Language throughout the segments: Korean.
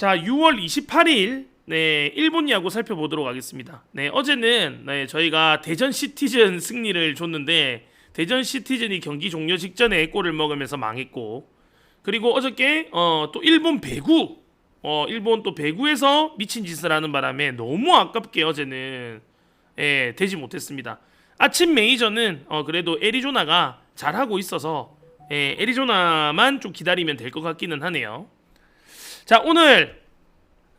자, 6월 28일 네, 일본 야구 살펴보도록 하겠습니다. 네, 어제는 네, 저희가 대전 시티즌 승리를 줬는데 대전 시티즌이 경기 종료 직전에 골을 먹으면서 망했고 그리고 어저께 어, 또 일본 배구 어, 일본 또 배구에서 미친 짓을 하는 바람에 너무 아깝게 어제는 예, 되지 못했습니다. 아침 메이저는 어, 그래도 애리조나가 잘하고 있어서 예, 애리조나만 좀 기다리면 될 것 같기는 하네요. 자 오늘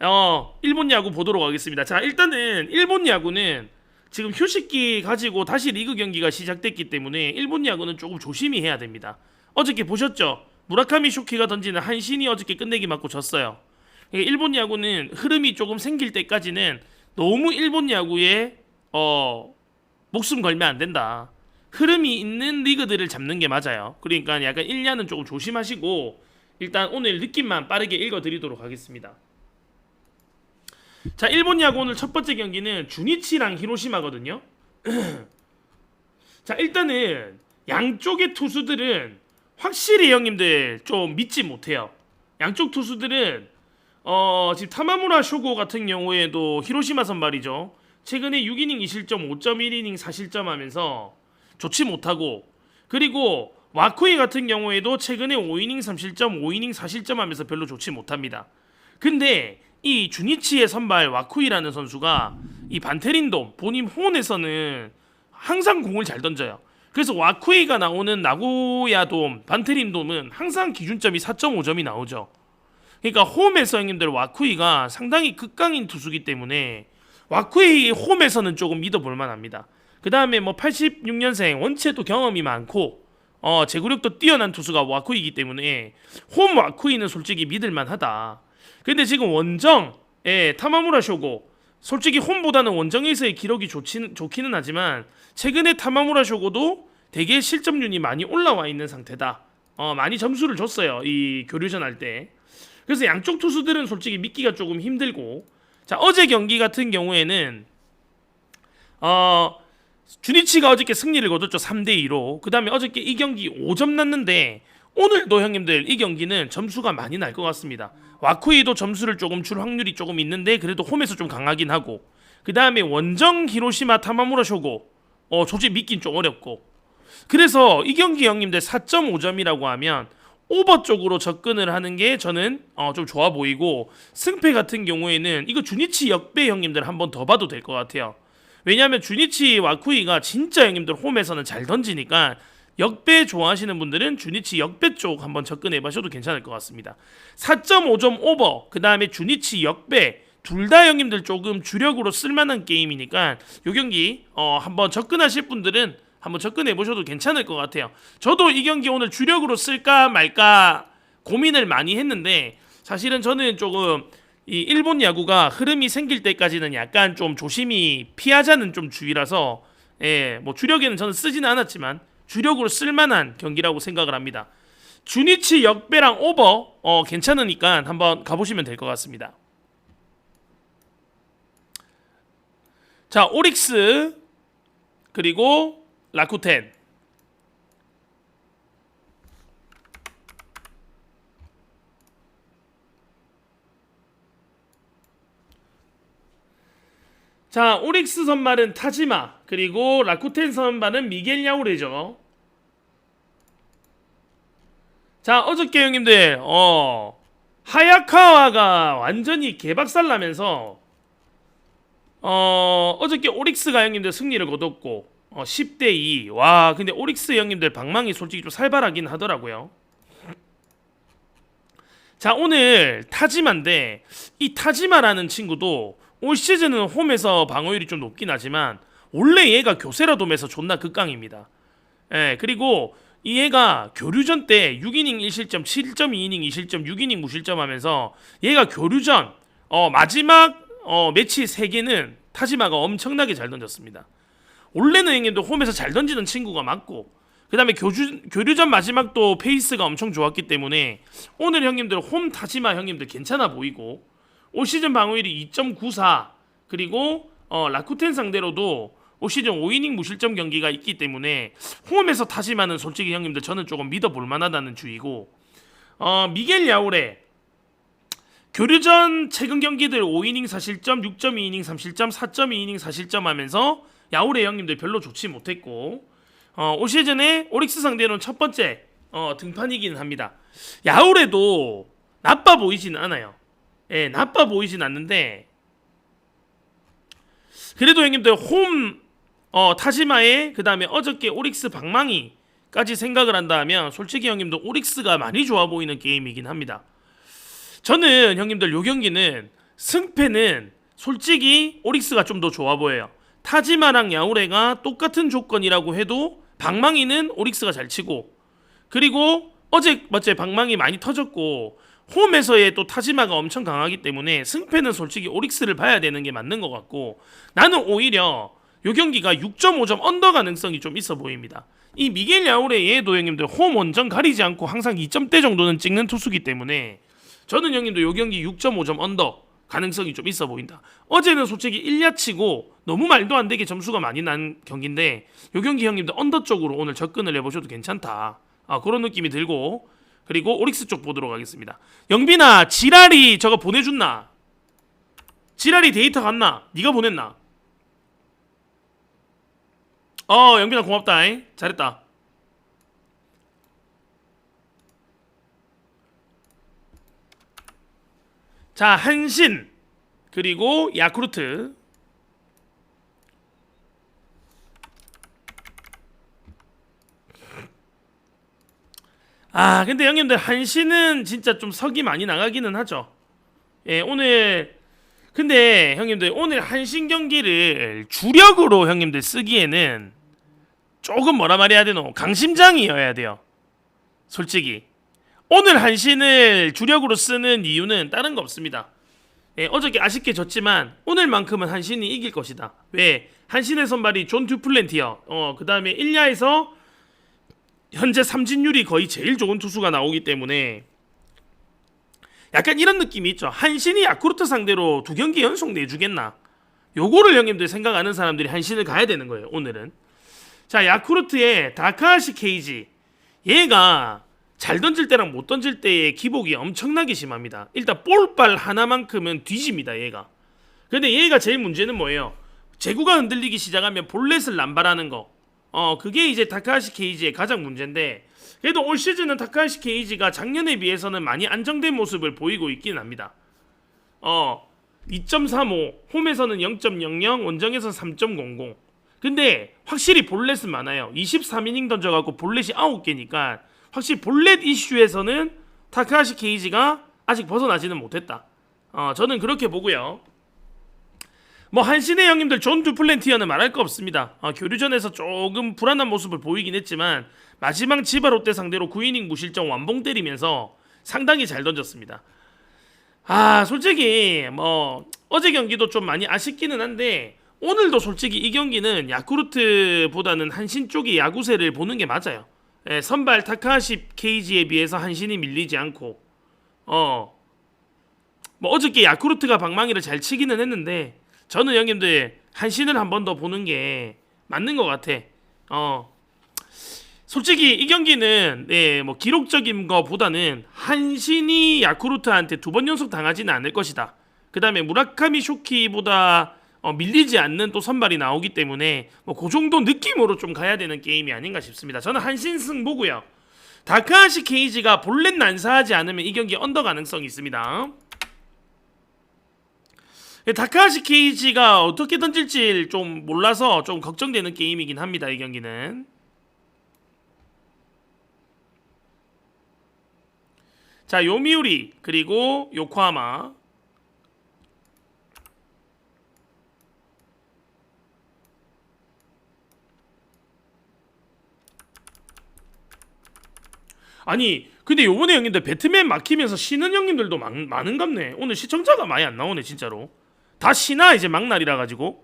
어 일본 야구 보도록 하겠습니다. 자 일단은 일본 야구는 지금 휴식기 가지고 다시 리그 경기가 시작됐기 때문에 일본 야구는 조금 조심히 해야 됩니다. 어저께 보셨죠? 무라카미 쇼키가 던지는 한신이 어저께 끝내기 맞고 졌어요. 일본 야구는 흐름이 조금 생길 때까지는 너무 일본 야구에 어 목숨 걸면 안 된다. 흐름이 있는 리그들을 잡는 게 맞아요. 그러니까 약간 1년은 조금 조심하시고 일단 오늘 느낌만 빠르게 읽어드리도록 하겠습니다. 자, 일본 야구 오늘 첫 번째 경기는 주니치랑 히로시마거든요. 자, 일단은 양쪽의 투수들은 확실히 형님들 좀 믿지 못해요. 양쪽 투수들은 어, 지금 타마무라 쇼고 같은 경우에도 히로시마 선발이죠. 최근에 6이닝 2실점 5.1이닝 4실점 하면서 좋지 못하고 그리고 와쿠이 같은 경우에도 최근에 5이닝 3실점 5이닝 4실점 하면서 별로 좋지 못합니다. 근데 이 주니치의 선발 와쿠이라는 선수가 이 반테린돔 본인 홈에서는 항상 공을 잘 던져요. 그래서 와쿠이가 나오는 나고야돔 반테린돔은 항상 기준점이 4.5점이 나오죠. 그러니까 홈에서 형님들 와쿠이가 상당히 극강인 투수기 때문에 와쿠이 홈에서는 조금 믿어볼 만합니다. 그 다음에 뭐 86년생 원체도 경험이 많고 어 제구력도 뛰어난 투수가 와쿠이기 때문에 홈 와쿠이는 솔직히 믿을만하다. 근데 지금 원정 예 타마무라 쇼고 솔직히 홈보다는 원정에서의 기록이 좋지는 좋기는 하지만 최근에 타마무라 쇼고도 되게 실점률이 많이 올라와 있는 상태다. 어 많이 점수를 줬어요 이 교류전 할 때. 그래서 양쪽 투수들은 솔직히 믿기가 조금 힘들고 자 어제 경기 같은 경우에는 어 주니치가 어저께 승리를 거뒀죠. 3대 2로. 그 다음에 어저께 이 경기 5점 났는데 오늘도 형님들 이 경기는 점수가 많이 날 것 같습니다. 와쿠이도 점수를 조금 줄 확률이 조금 있는데 그래도 홈에서 좀 강하긴 하고. 그 다음에 원정 히로시마 타마무라 쇼고. 어 솔직히 믿긴 좀 어렵고. 그래서 이 경기 형님들 4.5점이라고 하면 오버 쪽으로 접근을 하는 게 저는 어, 좀 좋아 보이고 승패 같은 경우에는 이거 주니치 역배 형님들 한번 더 봐도 될 것 같아요. 왜냐하면 주니치 와쿠이가 진짜 형님들 홈에서는 잘 던지니까 역배 좋아하시는 분들은 주니치 역배 쪽 한번 접근해 보셔도 괜찮을 것 같습니다. 4.5점 오버 그 다음에 주니치 역배 둘 다 형님들 조금 주력으로 쓸만한 게임이니까 요 경기 어, 한번 접근하실 분들은 한번 접근해 보셔도 괜찮을 것 같아요. 저도 이 경기 오늘 주력으로 쓸까 말까 고민을 많이 했는데 사실은 저는 조금 이 일본 야구가 흐름이 생길 때까지는 약간 좀 조심히 피하자는 좀 주의라서 예, 뭐 주력에는 저는 쓰지는 않았지만 주력으로 쓸만한 경기라고 생각을 합니다. 주니치 역배랑 오버 어, 괜찮으니까 한번 가보시면 될 것 같습니다. 자 오릭스 그리고 라쿠텐 자 오릭스 선발은 타지마 그리고 라쿠텐 선발은 미겔 야우레죠 자 어저께 형님들 어 하야카와가 완전히 개박살 나면서 어 어저께 오릭스가 형님들 승리를 거뒀고 어, 10대 2. 와, 근데 오릭스 형님들 방망이 솔직히 좀 살벌하긴 하더라고요. 자, 오늘 타지마인데 이 타지마라는 친구도 올 시즌은 홈에서 방어율이 좀 높긴 하지만 원래 얘가 교세라돔에서 존나 극강입니다. 예, 그리고 이 얘가 교류전 때 6이닝 1실점, 7.2이닝 2실점, 6이닝 무실점 하면서 얘가 교류전 어, 마지막 어, 매치 3개는 타지마가 엄청나게 잘 던졌습니다. 원래는 형님도 홈에서 잘 던지는 친구가 맞고 그 다음에 교류전 마지막도 페이스가 엄청 좋았기 때문에 오늘 형님들 홈 타지마 형님들 괜찮아 보이고 올 시즌 방어율이 2.94 그리고 어, 라쿠텐 상대로도 올 시즌 5이닝 무실점 경기가 있기 때문에 홈에서 타지마는 솔직히 형님들 저는 조금 믿어볼 만하다는 주의고 어, 미겔 야오레 교류전 최근 경기들 5이닝 4실점, 6.2이닝 3실점, 4.2이닝 4실점 하면서 야구의 형님들 별로 좋지 못했고 어, 올 시즌에 오릭스 상대로는 첫 번째 어, 등판이기는 합니다. 야구에도 나빠 보이지는 않아요. 예, 나빠 보이진 않는데 그래도 형님들 홈 어, 타지마에 그 다음에 어저께 오릭스 방망이까지 생각을 한다면 솔직히 형님들 오릭스가 많이 좋아 보이는 게임이긴 합니다. 저는 형님들 요 경기는 승패는 솔직히 오릭스가 좀 더 좋아 보여요. 타지마랑 야우레가 똑같은 조건이라고 해도 방망이는 오릭스가 잘 치고 그리고 어제 맞제 방망이 많이 터졌고 홈에서의 또 타지마가 엄청 강하기 때문에 승패는 솔직히 오릭스를 봐야 되는 게 맞는 것 같고 나는 오히려 요 경기가 6.5점 언더 가능성이 좀 있어 보입니다. 이 미겔 야우레 얘도 형님들 홈 원정 가리지 않고 항상 2점대 정도는 찍는 투수기 때문에 저는 형님도 요 경기 6.5점 언더 가능성이 좀 있어 보인다. 어제는 솔직히 1야치고 너무 말도 안 되게 점수가 많이 난 경기인데 요 경기 형님들 언더 쪽으로 오늘 접근을 해보셔도 괜찮다. 아, 그런 느낌이 들고 그리고 오릭스 쪽 보도록 하겠습니다. 영빈아 지랄이 저거 보내줬나? 지랄이 데이터 갔나? 네가 보냈나? 어 영빈아 고맙다. 잉? 잘했다. 자 한신 그리고 야쿠르트 아 근데 형님들 한신은 진짜 좀 석이 많이 나가기는 하죠 예 오늘 근데 형님들 오늘 한신 경기를 주력으로 형님들 쓰기에는 조금 뭐라 말해야 되노 강심장이어야 돼요 솔직히 오늘 한신을 주력으로 쓰는 이유는 다른 거 없습니다. 예, 어저께 아쉽게 졌지만 오늘만큼은 한신이 이길 것이다. 왜? 한신의 선발이 존 듀플랜티어. 어, 그 다음에 1야에서 현재 삼진율이 거의 제일 좋은 투수가 나오기 때문에 약간 이런 느낌이 있죠. 한신이 야쿠르트 상대로 두 경기 연속 내주겠나? 요거를 형님들 생각하는 사람들이 한신을 가야 되는 거예요. 오늘은. 자, 야쿠르트의 다카하시 케이지. 얘가 잘 던질 때랑 못 던질 때의 기복이 엄청나게 심합니다. 일단 볼발 하나만큼은 뒤집니다, 얘가. 근데 얘가 제일 문제는 뭐예요? 제구가 흔들리기 시작하면 볼넷을 남발하는 거. 어, 그게 이제 타카하시 케이지의 가장 문제인데 그래도 올 시즌은 타카하시 케이지가 작년에 비해서는 많이 안정된 모습을 보이고 있긴 합니다. 어, 2.35, 홈에서는 0.00, 원정에서 3.00. 근데 확실히 볼넷은 많아요. 23이닝 던져갖고 볼넷이 9개니까 확실히 볼넷 이슈에서는 타카하시 케이지가 아직 벗어나지는 못했다. 어, 저는 그렇게 보고요. 뭐 한신의 형님들 존 두플랜티어는 말할 거 없습니다. 어, 교류전에서 조금 불안한 모습을 보이긴 했지만 마지막 지바 롯데 상대로 9이닝 무실점 완봉 때리면서 상당히 잘 던졌습니다. 아 솔직히 뭐 어제 경기도 좀 많이 아쉽기는 한데 오늘도 솔직히 이 경기는 야쿠르트보다는 한신 쪽이 야구세를 보는 게 맞아요. 예, 선발 타카하시 케이지에 비해서 한신이 밀리지 않고 어. 뭐 어저께 야쿠르트가 방망이를 잘 치기는 했는데 저는 형님들 한신을 한 번 더 보는 게 맞는 것 같아. 어. 솔직히 이 경기는 네, 뭐 기록적인 거보다는 한신이 야쿠르트한테 두 번 연속 당하지는 않을 것이다. 그다음에 무라카미 쇼키보다 어, 밀리지 않는 또 선발이 나오기 때문에 뭐그 정도 느낌으로 좀 가야 되는 게임이 아닌가 싶습니다. 저는 한신 승 보고요. 다크아시 케이지가 볼넷 난사하지 않으면 이 경기 언더 가능성이 있습니다. 예, 다크아시 케이지가 어떻게 던질지 좀 몰라서 좀 걱정되는 게임이긴 합니다. 이 경기는. 자, 요미우리 그리고 요코하마 아니 근데 요번에 형님들 배트맨 막히면서 쉬는 형님들도 많, 많은갑네 오늘 시청자가 많이 안 나오네 진짜로 다 쉬나 이제 막날이라 가지고.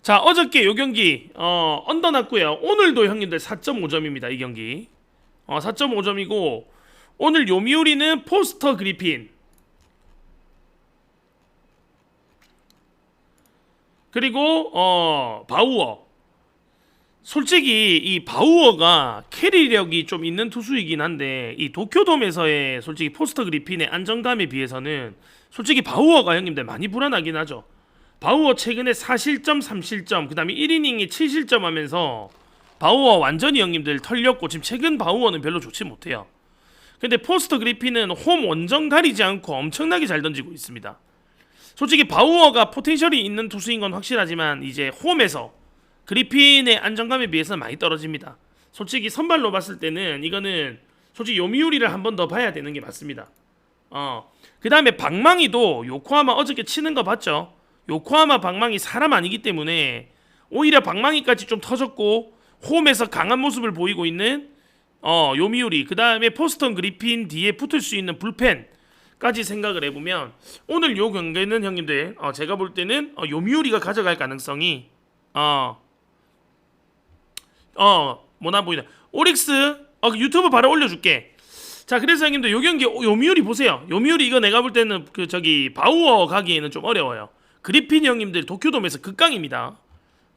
자 어저께 요 경기 어 언더 났고요. 오늘도 형님들 4.5점입니다 이 경기. 어 4.5점이고 오늘 요미우리는 포스터 그리핀. 그리고 어 바우어 솔직히 이 바우어가 캐리력이 좀 있는 투수이긴 한데 이 도쿄돔에서의 솔직히 포스터 그리핀의 안정감에 비해서는 솔직히 바우어가 형님들 많이 불안하긴 하죠. 바우어 최근에 4실점, 3실점, 그다음에 1이닝에 7실점 하면서 바우어 완전히 형님들 털렸고 지금 최근 바우어는 별로 좋지 못해요. 근데 포스터 그리핀은 홈 원정 가리지 않고 엄청나게 잘 던지고 있습니다. 솔직히 바우어가 포텐셜이 있는 투수인 건 확실하지만 이제 홈에서 그리핀의 안정감에 비해서는 많이 떨어집니다. 솔직히 선발로 봤을 때는 이거는 솔직히 요미우리를 한 번 더 봐야 되는 게 맞습니다. 어. 그다음에 방망이도 요코하마 어저께 치는 거 봤죠? 요코하마 방망이 사람 아니기 때문에 오히려 방망이까지 좀 터졌고 홈에서 강한 모습을 보이고 있는 어, 요미우리 그다음에 포스턴 그리핀 뒤에 붙을 수 있는 불펜까지 생각을 해보면 오늘 요 경기는 형님들 어, 제가 볼 때는 어, 요미우리가 가져갈 가능성이 어, 어 뭐나 보이네 오릭스 어, 그 유튜브 바로 올려줄게. 자 그래서 형님들 요 경기 요미우리 보세요. 요미우리 이거 내가 볼 때는 그 저기 바우어 가기에는 좀 어려워요. 그리핀 형님들 도쿄돔에서 극강입니다.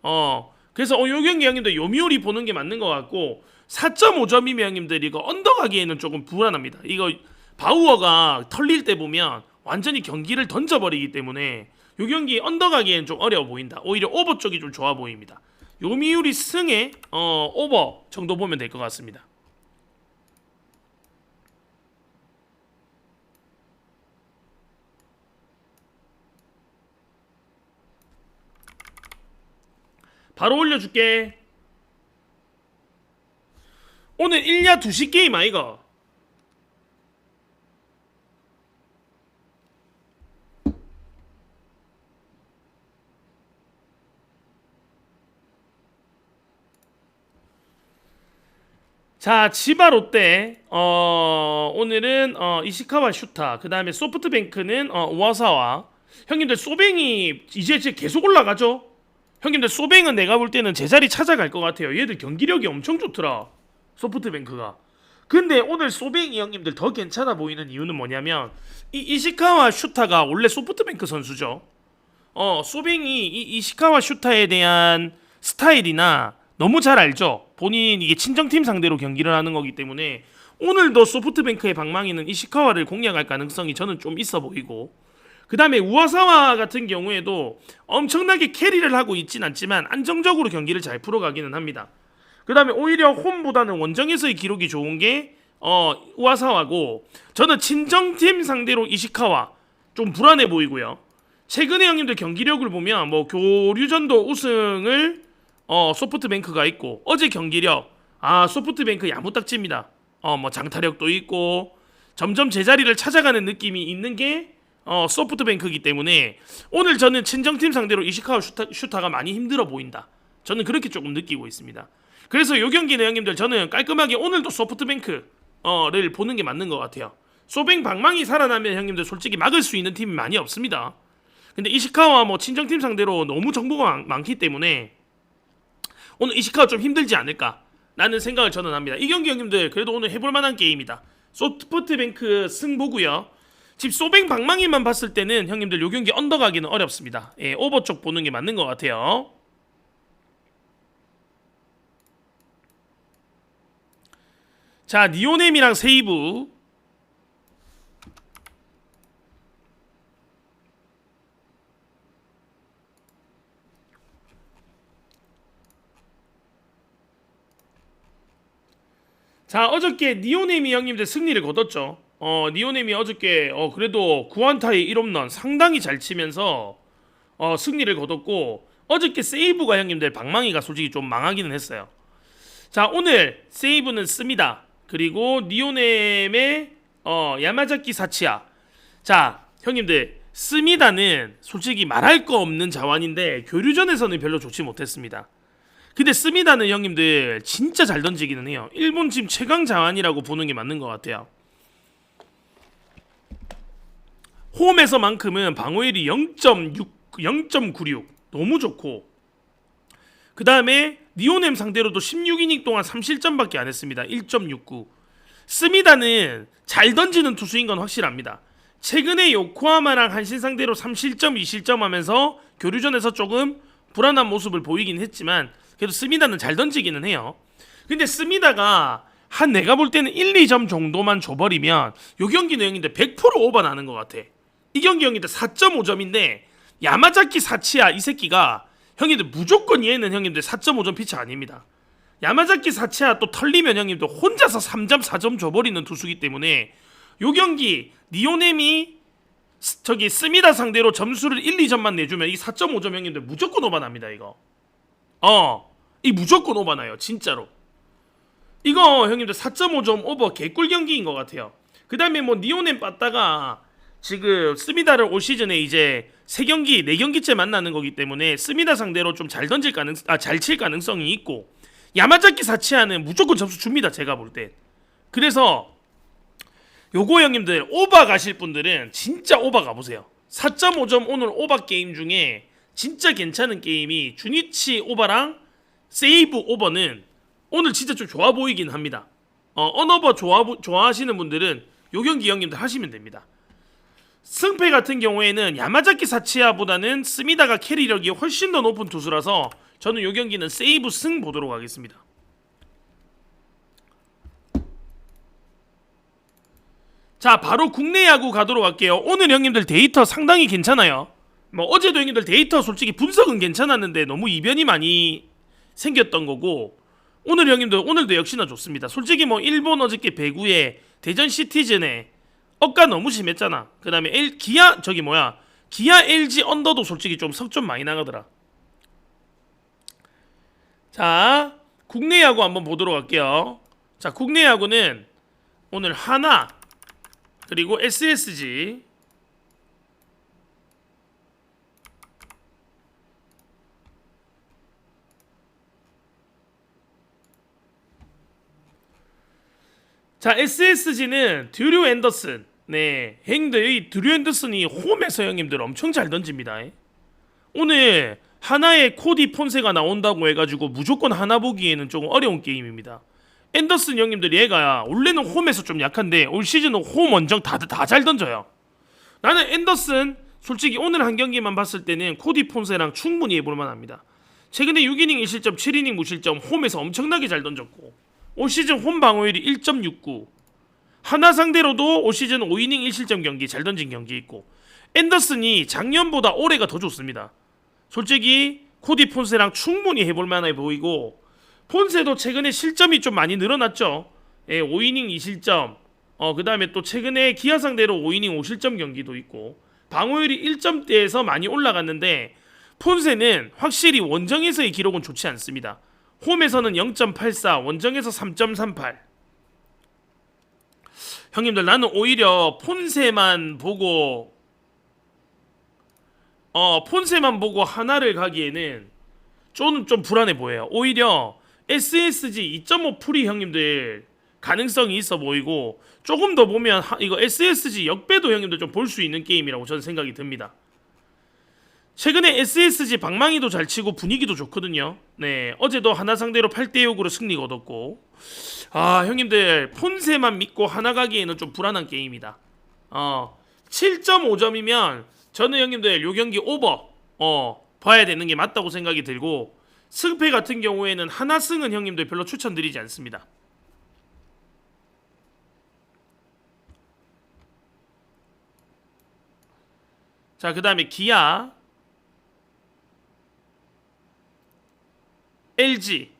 어 그래서 어, 요 경기 형님들 요미우리 보는 게 맞는 것 같고 4.5점이면 형님들 이거 언더 가기에는 조금 불안합니다. 이거 바우어가 털릴 때 보면 완전히 경기를 던져버리기 때문에 요 경기 언더 가기에는 좀 어려워 보인다. 오히려 오버 쪽이 좀 좋아 보입니다 요미우리 승에 어, 오버 정도 보면 될 것 같습니다. 바로 올려줄게. 오늘 1야 2시 게임 아이가? 자, 치바 롯데 어, 오늘은 어, 이시카와 슈타 그 다음에 소프트뱅크는 어, 오와사와 형님들 소뱅이 이제 이제 계속 올라가죠. 형님들 소뱅은 내가 볼 때는 제자리 찾아갈 것 같아요. 얘들 경기력이 엄청 좋더라. 소프트뱅크가. 근데 오늘 소뱅이 형님들 더 괜찮아 보이는 이유는 뭐냐면 이 이시카와 슈타가 원래 소프트뱅크 선수죠. 어, 소뱅이 이 이시카와 슈타에 대한 스타일이나 너무 잘 알죠. 본인 이게 친정팀 상대로 경기를 하는 거기 때문에 오늘도 소프트뱅크의 방망이는 이시카와를 공략할 가능성이 저는 좀 있어 보이고 그 다음에 우와사와 같은 경우에도 엄청나게 캐리를 하고 있진 않지만 안정적으로 경기를 잘 풀어가기는 합니다. 그 다음에 오히려 홈보다는 원정에서의 기록이 좋은 게 어, 우와사와고 저는 친정팀 상대로 이시카와 좀 불안해 보이고요. 최근에 형님들 경기력을 보면 뭐 교류전도 우승을 어 소프트뱅크가 있고 어제 경기력 아 소프트뱅크 야무딱지입니다. 어 뭐 장타력도 있고 점점 제자리를 찾아가는 느낌이 있는 게 어, 소프트뱅크이기 때문에 오늘 저는 친정팀 상대로 이시카와 슈타, 슈타가 많이 힘들어 보인다. 저는 그렇게 조금 느끼고 있습니다. 그래서 요 경기는 형님들 저는 깔끔하게 오늘도 소프트뱅크 어를 보는 게 맞는 것 같아요. 소뱅 방망이 살아나면 형님들 솔직히 막을 수 있는 팀이 많이 없습니다. 근데 이시카와 뭐 친정팀 상대로 너무 정보가 많, 많기 때문에 오늘 이시카가 좀 힘들지 않을까 라는 생각을 저는 합니다. 이 경기 형님들 그래도 오늘 해볼 만한 게임이다. 소프트뱅크 승보고요. 지금 소뱅 방망이만 봤을 때는 형님들 요 경기 언더 가기는 어렵습니다. 예, 오버 쪽 보는 게 맞는 것 같아요. 자, 니오넴이랑 세이브 자 어저께 니오네미 형님들 승리를 거뒀죠. 어 니오네미 어저께 어 그래도 구안타의 1홈런 상당히 잘 치면서 어 승리를 거뒀고 어저께 세이브가 형님들 방망이가 솔직히 좀 망하기는 했어요. 자 오늘 세이브는 씁니다. 그리고 니오넴의 어 야마자키 사치야. 자 형님들 스미다는 솔직히 말할 거 없는 자원인데 교류전에서는 별로 좋지 못했습니다. 근데 스미다는 형님들 진짜 잘 던지기는 해요. 일본 지금 최강 자원이라고 보는 게 맞는 것 같아요. 홈에서만큼은 방어율이 0.6, 0.96 너무 좋고 그 다음에 니오넴 상대로도 16이닝 동안 3실점밖에 안 했습니다. 1.69 스미다는 잘 던지는 투수인 건 확실합니다. 최근에 요코하마랑 한신 상대로 3실점, 2실점 하면서 교류전에서 조금 불안한 모습을 보이긴 했지만 그래도 스미다는 잘 던지기는 해요. 근데 스미다가 한 내가 볼 때는 1, 2점 정도만 줘버리면 요 경기는 형인데 100% 오버 나는 것 같아. 이 경기 형인데 4.5점인데 야마자키 사치야 이 새끼가 형님들 무조건 얘는 형님들 4.5점 피치 아닙니다. 야마자키 사치야 또 털리면 형님들 혼자서 3점 4점 줘버리는 투수기 때문에 요 경기 니오넴이 스- 저기 스미다 상대로 점수를 1, 2점만 내주면 이 4.5점 형님들 무조건 오바납니다 이거. 어, 이 무조건 오바나요 진짜로. 이거 형님들 4.5점 오버 개꿀 경기인 것 같아요. 그 다음에 뭐 니오넴 빠따가 지금 스미다를 올 시즌에 이제 세 경기 네 경기째 만나는 거기 때문에 스미다 상대로 좀 잘 던질 가능 아 잘 칠 가능성이 있고 야마자키 사치아는 무조건 점수 줍니다 제가 볼 때. 그래서 요거 형님들 오바 가실 분들은 진짜 오바 가보세요. 4.5점 오늘 오바 게임 중에 진짜 괜찮은 게임이 주니치 오바랑 세이브 오버는 오늘 진짜 좀 좋아 보이긴 합니다. 어, 언어버 좋아, 좋아하시는 분들은 요 경기 형님들 하시면 됩니다. 승패 같은 경우에는 야마자키 사치야보다는 스미다가 캐리력이 훨씬 더 높은 투수라서 저는 요 경기는 세이브 승 보도록 하겠습니다. 자, 바로 국내 야구 가도록 할게요. 오늘 형님들 데이터 상당히 괜찮아요. 뭐 어제도 형님들 데이터 솔직히 분석은 괜찮았는데 너무 이변이 많이 생겼던 거고 오늘 형님들 오늘도 역시나 좋습니다. 솔직히 뭐 일본 어저께 배구에 대전 시티즌에 억가 너무 심했잖아. 그 다음에 엘, 기아 저기 뭐야 기아 LG 언더도 솔직히 좀석좀 많이 나가더라. 자 국내 야구 한번 보도록 할게요. 자 국내 야구는 오늘 하나 그리고 SSG 자 SSG는 드류 앤더슨. 네 행드의 드류 앤더슨이 홈에서 형님들 엄청 잘 던집니다. 오늘 하나의 코디 폰세가 나온다고 해가지고 무조건 하나 보기에는 조금 어려운 게임입니다. 앤더슨 형님들 얘가 원래는 홈에서 좀 약한데 올 시즌은 홈 원정 다들 다잘 던져요. 나는 앤더슨 솔직히 오늘 한 경기만 봤을 때는 코디 폰세랑 충분히 해볼 만합니다. 최근에 6이닝 1실점 7이닝 무실점 홈에서 엄청나게 잘 던졌고 올 시즌 홈 방어율이 1.69. 하나 상대로도 올 시즌 5이닝 1실점 경기 잘 던진 경기 있고 앤더슨이 작년보다 올해가 더 좋습니다. 솔직히 코디 폰세랑 충분히 해볼 만해 보이고 폰세도 최근에 실점이 좀 많이 늘어났죠. 예, 5이닝 2실점. 어, 그 다음에 또 최근에 기아 상대로 5이닝 5실점 경기도 있고 방어율이 1점대에서 많이 올라갔는데 폰세는 확실히 원정에서의 기록은 좋지 않습니다. 홈에서는 0.84, 원정에서 3.38. 형님들 나는 오히려 폰세만 보고 어 폰세만 보고 하나를 가기에는 좀좀 불안해 보여요. 오히려 SSG 2.5 풀이 형님들 가능성이 있어 보이고 조금 더 보면 하- 이거 SSG 역배도 형님들 좀 볼 수 있는 게임이라고 저는 생각이 듭니다. 최근에 SSG 방망이도 잘 치고 분위기도 좋거든요. 네, 어제도 하나 상대로 8대 6으로 승리가 얻었고, 아 형님들 폰세만 믿고 하나 가기에는 좀 불안한 게임이다. 어, 7.5점이면 저는 형님들 요 경기 오버 어 봐야 되는 게 맞다고 생각이 들고 승패 같은 경우에는 하나 승은 형님들 별로 추천드리지 않습니다. 자, 그 다음에 기아 LG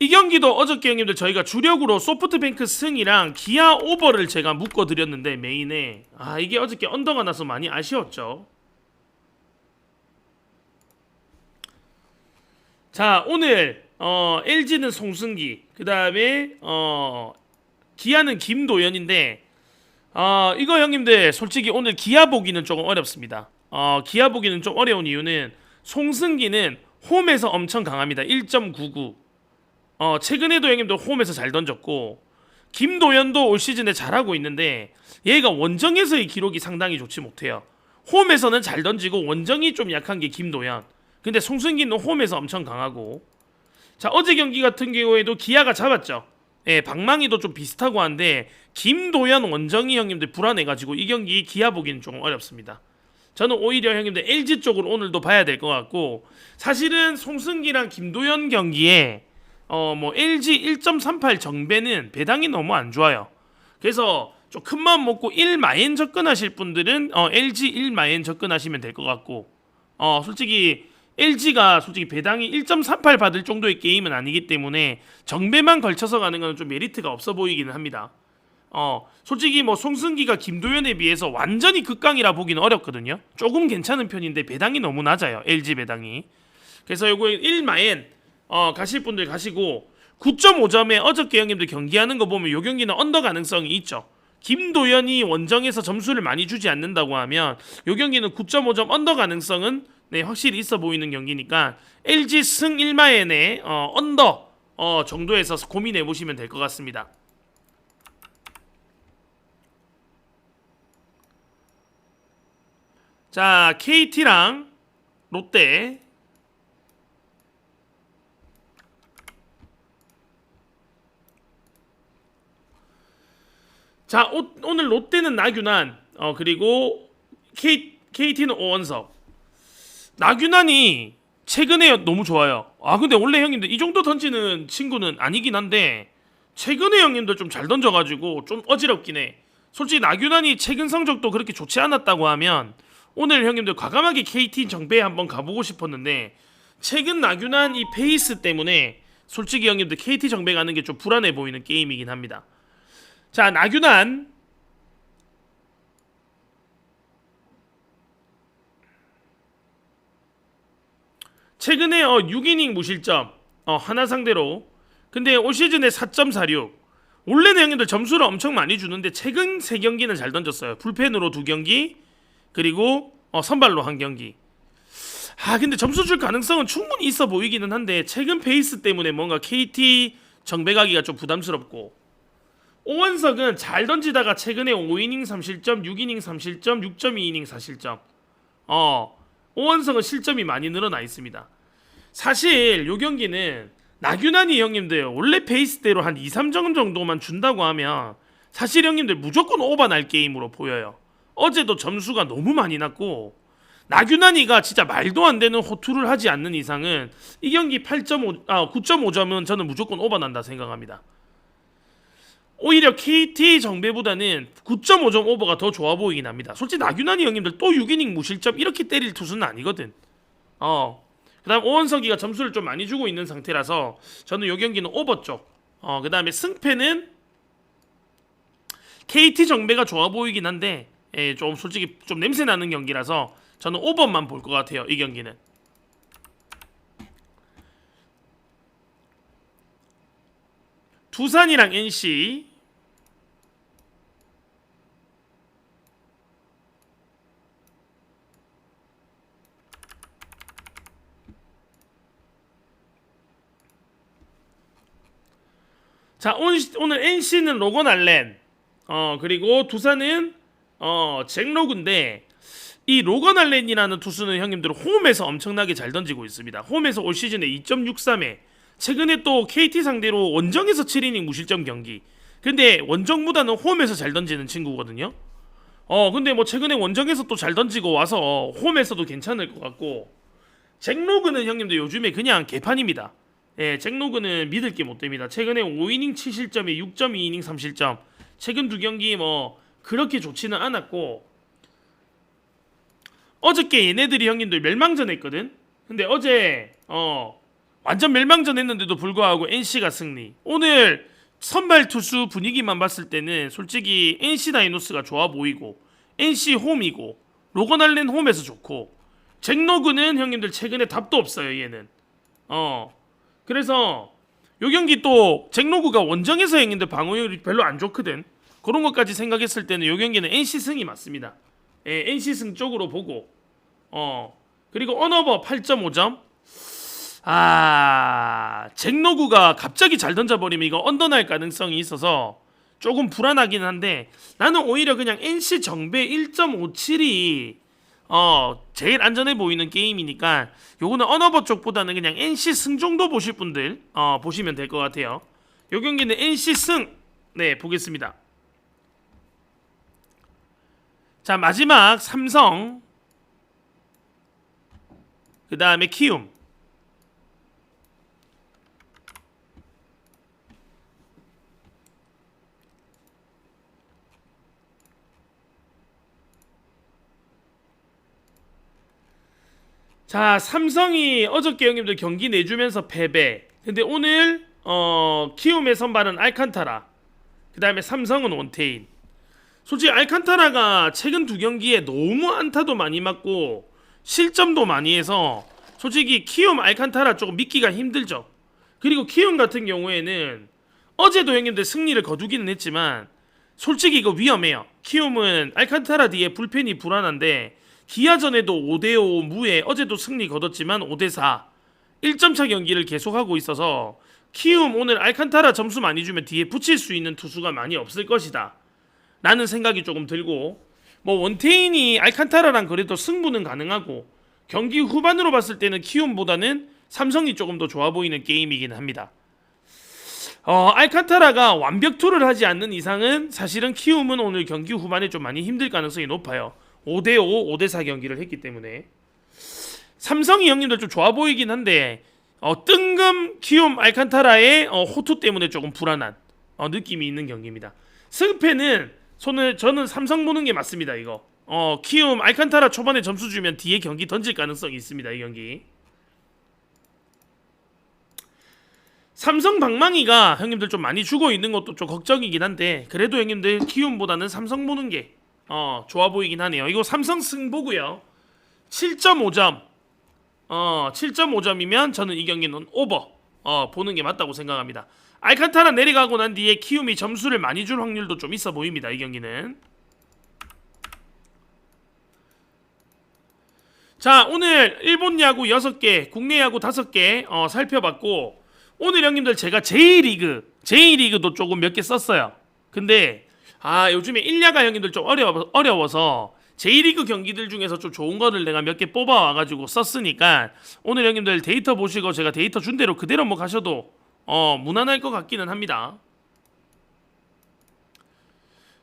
이 경기도 어저께 형님들 저희가 주력으로 소프트뱅크 승이랑 기아 오버를 제가 묶어 드렸는데 메인에 아 이게 어저께 언더가 나서 많이 아쉬웠죠. 자 오늘 어 LG는 송승기 그 다음에 어 기아는 김도현인데 어 이거 형님들 솔직히 오늘 기아 보기는 조금 어렵습니다. 어 기아 보기는 좀 어려운 이유는 송승기는 홈에서 엄청 강합니다. 1.99. 어 최근에도 형님들 홈에서 잘 던졌고 김도현도 올 시즌에 잘하고 있는데 얘가 원정에서의 기록이 상당히 좋지 못해요. 홈에서는 잘 던지고 원정이 좀 약한 게 김도현. 근데 송승기는 홈에서 엄청 강하고 자 어제 경기 같은 경우에도 기아가 잡았죠. 예, 방망이도 좀 비슷하고 한데 김도현 원정이 형님들 불안해가지고 이 경기 기아 보기는 조금 어렵습니다. 저는 오히려 형님들 LG 쪽으로 오늘도 봐야 될 것 같고 사실은 송승기랑 김도현 경기에 어 뭐 LG 1.38 정배는 배당이 너무 안 좋아요. 그래서 좀 큰 마음 먹고 1마엔 접근하실 분들은 어 LG 1마엔 접근하시면 될 것 같고 어 솔직히 LG가 솔직히 배당이 1.38 받을 정도의 게임은 아니기 때문에 정배만 걸쳐서 가는 건 좀 메리트가 없어 보이기는 합니다. 어 솔직히 뭐 송승기가 김도현에 비해서 완전히 극강이라 보기는 어렵거든요. 조금 괜찮은 편인데 배당이 너무 낮아요. LG 배당이. 그래서 요거 1마엔 어 가실 분들 가시고 9.5점에 어저께 형님들 경기하는 거 보면 요 경기는 언더 가능성이 있죠. 김도현이 원정에서 점수를 많이 주지 않는다고 하면 요 경기는 9.5점 언더 가능성은 네 확실히 있어 보이는 경기니까 LG 승 1마엔의 어, 언더 어, 정도에서 고민해 보시면 될 것 같습니다. 자 KT랑 롯데. 자 오, 오늘 롯데는 나균환 어 그리고 K, KT는 오원석. 나균환이 최근에 너무 좋아요. 아 근데 원래 형님들 이 정도 던지는 친구는 아니긴 한데 최근에 형님들 좀 잘 던져가지고 좀 어지럽긴 해. 솔직히 나균환이 최근 성적도 그렇게 좋지 않았다고 하면 오늘 형님들 과감하게 KT 정배에 한번 가보고 싶었는데 최근 나균환 이 페이스 때문에 솔직히 형님들 KT 정배 가는 게 좀 불안해 보이는 게임이긴 합니다. 자 나균환 최근에 어 6이닝 무실점 어 하나 상대로. 근데 올 시즌에 4.46 원래는 형님들 점수를 엄청 많이 주는데 최근 세 경기는 잘 던졌어요. 불펜으로 두 경기 그리고 어 선발로 한 경기 아 근데 점수 줄 가능성은 충분히 있어 보이기는 한데 최근 페이스 때문에 뭔가 KT 정배가기가 좀 부담스럽고 오원석은 잘 던지다가 최근에 5이닝 3실점, 6이닝 3실점, 6.2이닝 4실점. 어, 오원석은 실점이 많이 늘어나 있습니다. 사실 요 경기는 나균환이 형님들 원래 페이스대로 한 2, 3점 정도만 준다고 하면 사실 형님들 무조건 오버 날 게임으로 보여요. 어제도 점수가 너무 많이 났고 나균환이가 진짜 말도 안 되는 호투를 하지 않는 이상은 이 경기 8.5, 아 9.5점은 저는 무조건 오버 난다 생각합니다. 오히려 KT 정배보다는 9.5점 오버가 더 좋아 보이긴 합니다. 솔직히 나균환이 형님들 또 6이닝 무실점 이렇게 때릴 투수는 아니거든. 어. 그다음 오원석이가 점수를 좀 많이 주고 있는 상태라서 저는 요 경기는 오버 쪽. 어 그다음에 승패는 KT 정배가 좋아 보이긴 한데 예, 좀 솔직히 좀 냄새 나는 경기라서 저는 오버만 볼 것 같아요. 이 경기는. 두산이랑 NC 자 오늘, 오늘 NC는 로건 알렌 어 그리고 두산은 어 잭 로그인데 이 로건 알렌이라는 투수는 형님들 홈에서 엄청나게 잘 던지고 있습니다. 홈에서 올 시즌에 2.63에 최근에 또 KT 상대로 원정에서 7이닝 무실점 경기. 근데 원정보다는 홈에서 잘 던지는 친구거든요. 어 근데 뭐 최근에 원정에서 또 잘 던지고 와서 홈에서도 괜찮을 것 같고 잭 로그는 형님들 요즘에 그냥 개판입니다. 예, 잭 로그는 믿을 게 못 됩니다. 최근에 5이닝 7실점에 6.2이닝 3실점. 최근 두 경기 뭐 그렇게 좋지는 않았고 어저께 얘네들이 형님들 멸망전 했거든. 근데 어제 어 완전 멸망전 했는데도 불구하고 NC가 승리. 오늘 선발 투수 분위기만 봤을 때는 솔직히 NC 다이노스가 좋아 보이고 NC 홈이고 로건 알렌 홈에서 좋고 잭로그는 형님들 최근에 답도 없어요 얘는. 어 그래서 요 경기 또 잭로그가 원정에서 형님들 방어율이 별로 안 좋거든. 그런 것까지 생각했을 때는 요 경기는 NC 승이 맞습니다. 예, NC 승 쪽으로 보고 어 그리고 언어버 8.5점. 아 잭로그가 갑자기 잘 던져버리면 이거 언더날 가능성이 있어서 조금 불안하긴 한데 나는 오히려 그냥 NC 정배 1.57이 어 제일 안전해 보이는 게임이니까 요거는 언어버 쪽보다는 그냥 NC 승 정도 보실 분들 어 보시면 될 것 같아요. 요 경기는 NC 승 네 보겠습니다. 자 마지막 삼성 그 다음에 키움. 자, 삼성이 어저께 형님들 경기 내주면서 패배. 근데 오늘 어, 키움의 선발은 알칸타라. 그 다음에 삼성은 원태인. 솔직히 알칸타라가 최근 두 경기에 너무 안타도 많이 맞고 실점도 많이 해서 솔직히 키움 알칸타라 조금 믿기가 힘들죠. 그리고 키움 같은 경우에는 어제도 형님들 승리를 거두기는 했지만 솔직히 이거 위험해요. 키움은 알칸타라 뒤에 불펜이 불안한데 기아전에도 5대5 무에 어제도 승리 거뒀지만 5대4 1점차 경기를 계속하고 있어서 키움 오늘 알칸타라 점수 많이 주면 뒤에 붙일 수 있는 투수가 많이 없을 것이다. 라는 생각이 조금 들고 뭐 원태인이 알칸타라랑 그래도 승부는 가능하고 경기 후반으로 봤을 때는 키움보다는 삼성이 조금 더 좋아 보이는 게임이긴 합니다. 어, 알칸타라가 완벽 투를 하지 않는 이상은 사실은 키움은 오늘 경기 후반에 좀 많이 힘들 가능성이 높아요. 5대5, 5대4 경기를 했기 때문에 삼성이 형님들 좀 좋아 보이긴 한데 어, 뜬금 키움 알칸타라의 어, 호투 때문에 조금 불안한 어, 느낌이 있는 경기입니다. 승패는 손을 저는 삼성 보는 게 맞습니다. 이거 어, 키움 알칸타라 초반에 점수 주면 뒤에 경기 던질 가능성이 있습니다. 이 경기. 삼성 방망이가 형님들 좀 많이 주고 있는 것도 좀 걱정이긴 한데 그래도 형님들 키움보다는 삼성 보는 게 어, 좋아 보이긴 하네요. 이거 삼성 승보고요. 7.5점. 어, 7.5점이면 저는 이 경기는 오버. 어, 보는 게 맞다고 생각합니다. 알칸타라 내려가고 난 뒤에 키움이 점수를 많이 줄 확률도 좀 있어 보입니다. 이 경기는. 자, 오늘 일본 야구 6개, 국내 야구 5개 어, 살펴봤고 오늘 형님들 제가 J리그, J리그도 조금 몇 개 썼어요. 근데 아, 요즘에 1야가 형님들 좀 어려워, 어려워서 J리그 경기들 중에서 좀 좋은 거를 내가 몇 개 뽑아와 가지고 썼으니까 오늘 형님들 데이터 보시고 제가 데이터 준 대로 그대로 뭐 가셔도 어, 무난할 것 같기는 합니다.